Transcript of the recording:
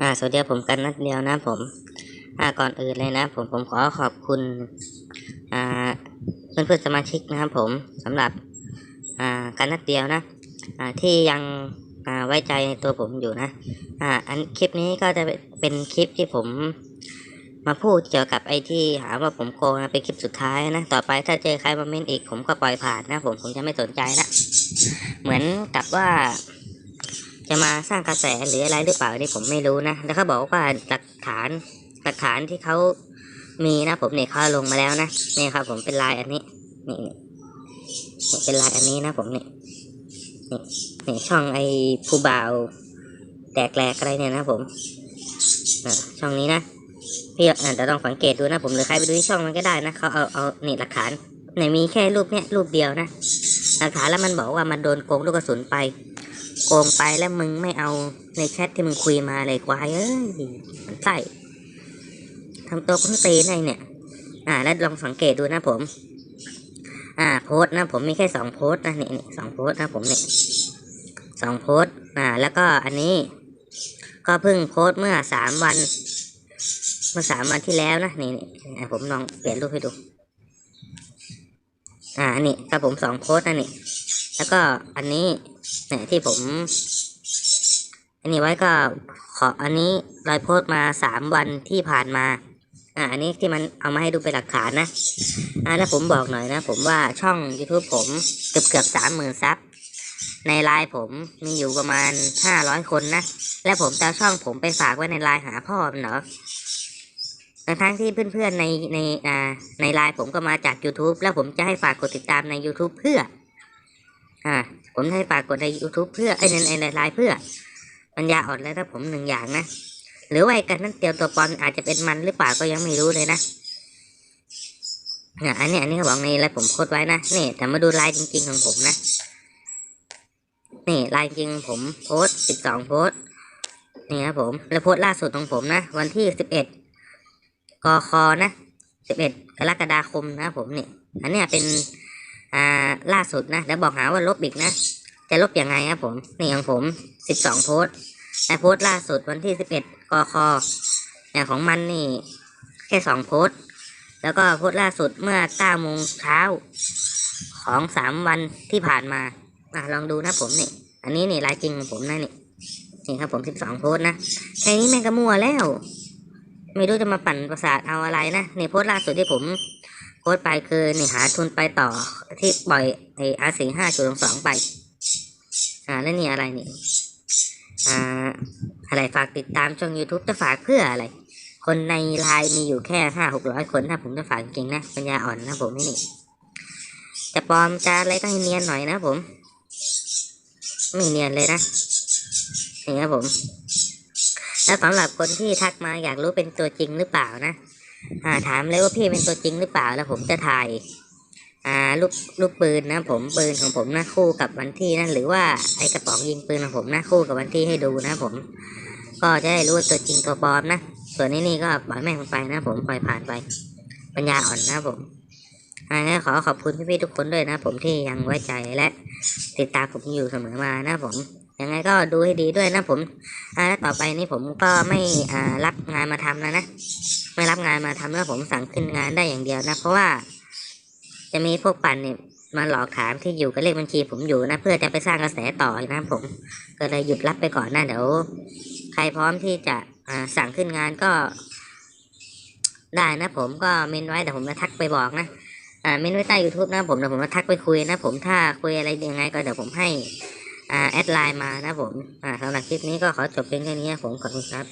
อ่าสวัสดีผมกันนัดเดียวนะผมอ่าก่อนอื่นเลยนะ ผมผมขอขอบคุณอ่าเพื่อนเพื่อนสมาชิกนะครับผมสำหรับอ่ากันนัดเดียวนะอ่าที่ยังอ่าไว้ใจในตัวผมอยู่นะอ่าอันคลิปนี้ก็จะเป็นคลิปที่ผมมาพูดเกี่ยวกับไอ้ที่หาว่าผมโกงนะเป็นคลิปสุดท้ายนะ ต่อไปถ้าเจอใครมาเม้นอีก ผมก็ปล่อยผ่านนะ ผมผมจะไม่สนใจละเหมือนกับว่า จะมาสร้างกระแสหรืออะไรหรือเปล่านี่ผมไม่รู้นะ แล้วเขาบอกว่าหลักฐานหลักฐานที่เขามีนะ ผมเนี่ยเขาลงมาแล้วนะนี่ครับ ผมเป็นลายอันนี้ นี่นี่เป็นลายอันนี้นะ ผมนี่นี่นี่ช่องไอ้ผู้บ่าวแตกแหลกอะไรเนี่ยนะผมช่องนี้นะพี่อะแต่ต้องสังเกตดูนะผมหรือใครไปดูที่ช่องมันก็ได้นะเขาเอาเอานี่หลักฐานเนี่ยมีแค่รูปเนี่ยรูปเดียวนะหลักฐานแล้วมันบอกว่ามันโดนโกงลูกกระสุนไป โกงไปแล้วมึงไม่เอาในแชทที่มึงคุยมาเลยควายเอ้ยมันใส่ทำตัวคุ้นตีนไอเนี่ย อ่า แล้วลองสังเกตดูนะผม อ่า โพสนะผมมีแค่สองโพสนะนี่นี่สองโพสนะผมเนี่ยสองโพสอ่า แล้วก็อันนี้ ก็เพิ่งโพสเมื่อสามวัน เมื่อสามวันที่แล้วนะนี่นี่อะผมลองเปลี่ยนรูปให้ดู อ่านี่ครับผมสองโพสนะนี่แล้วก็อันนี้ ที่ผม อันนี้ไว้ก็ขออันนี้รอยโพสต์มาสามวันที่ผ่านมา อ่าอันนี้ที่มันเอามาให้ดูเป็นหลักฐานนะ อ่าแล้วผมบอกหน่อยนะ ผมว่าช่อง YouTube ผมเกือบเกือบสามหมื่นซับในไลน์ผมมีอยู่ประมาณห้าร้อยคนนะ และผมจะช่องผมไปฝากไว้ในไลน์หาพ่อมันเหรอทั้งที่เพื่อนๆในในอ่าในไลน์ผมก็มาจาก YouTube แล้วผมจะให้ฝากกดติดตามใน YouTube เพื่อ อ่า ผมให้ฝากกดใน YouTube เพื่อไอ้ในในไลน์เพื่อปัญญาอ่อนแล้วถ้าผมหนึ่งอย่างนะ หรือว่าไอ้กันนั่นเตียวตัวปอมอาจจะเป็นมันหรือเปล่าก็ยังไม่รู้เลยนะเนี่ยอันนี้อันนี้เขาบอกในไลน์ผมโพสต์ไว้นะนี่แต่มาดูไลน์จริง ๆ ของผมนะนี่ไลน์จริงผมโพสสิบสองโพสต์นี่ครับผมแล้วโพสต์ล่าสุดของผมนะ วันที่สิบเอ็ดกคนะสิบเอ็ดกรกฎาคมนะผมนี่อันเนี้ยเป็น อ่าล่าสุดนะแล้วบอกหาว่าลบอีกนะ จะลบยังไงครับผมนี่ของผมสิบสองโพสต์แต่โพสต์ล่าสุดวันที่สิบเอ็ดกคอย่างของมันนี่ แค่สองโพสต์แล้วก็โพสต์ล่าสุดเมื่อเก้าโมงเช้าของสามวันที่ผ่านมาอะลองดูนะผมนี่ อันนี้นี่ลายจริงของผมนะนี่นี่ครับผมสิบสองโพสต์นะแค่นี้แม่งก็มั่วแล้ว ไม่รู้จะมาปั่นประสาทเอาอะไรนะนี่โพสต์ล่าสุดที่ผม โพสต์ไปคือนี่หาทุนไปต่อที่ปล่อยไออาร์สี่ห้าจุดสองไป อ่าแล้วนี่อะไรนี่อ่าอะไรฝากติดตามช่อง YouTube จะฝากเพื่ออะไร คนในไลน์มีอยู่แค่ห้าหกร้อยคนถ้าผมจะฝากจริงนะปัญญาอ่อนนะผมนี่นี่จะปลอมจะอะไรต้องเนียนหน่อยนะผม ไม่เนียนเลยนะนี่ครับผม แล้วสำหรับคนที่ทักมาอยากรู้เป็นตัวจริงหรือเปล่านะ อ่าถามเลยว่าพี่เป็นตัวจริงหรือเปล่าแล้วผมจะถ่าย อ่าลูกลูกปืนนะ ผมปืนของผมนะคู่กับวันที่นะหรือว่าไอกระป๋องยิงปืนของผมนะคู่กับวันที่ให้ดูนะผม ก็จะได้รู้ว่าตัวจริงตัวปลอมนะส่วนนี้นี่ก็ปล่อยแม่งไปนะ ผมปล่อยผ่านไปปัญญาอ่อนนะผมอ่างั้ขอขอบคุณพี่ๆทุกคนด้วยนะ ผมที่ยังไว้ใจและ ติดตามผมอยู่เสมอมานะผมยังไงก็ดูให้ดีด้วยนะผมอ่าต่อไปนี้ผมก็ไม่อ่ารับงานมาทำแล้วนะ ไม่รับงานมาทำแล้วผมสั่งขึ้นงานได้อย่างเดียวนะ เพราะว่า จะมีพวกปั่นเนี่ยมาหลอกถามที่อยู่กับเลขบัญชีผมอยู่นะ เพื่อจะไปสร้างกระแสต่อนะผม ก็เลยหยุดรับไปก่อนนะเดี๋ยวใครพร้อมที่จะสั่งขึ้นงานก็ ได้นะผมก็เมนไว้แต่ผมจะทักไปบอกนะอ่าเมนไว้ใต้ YouTube นะผมเดี๋ยวผมจะทักไปคุยนะผมถ้าคุยอะไรยังไงก็เดี๋ยวผมให้อ่าแอดไลน์มานะผมอ่าสำหรับคลิปนี้ก็ขอจบเพียงแค่นี้ผมขอบคุณครับ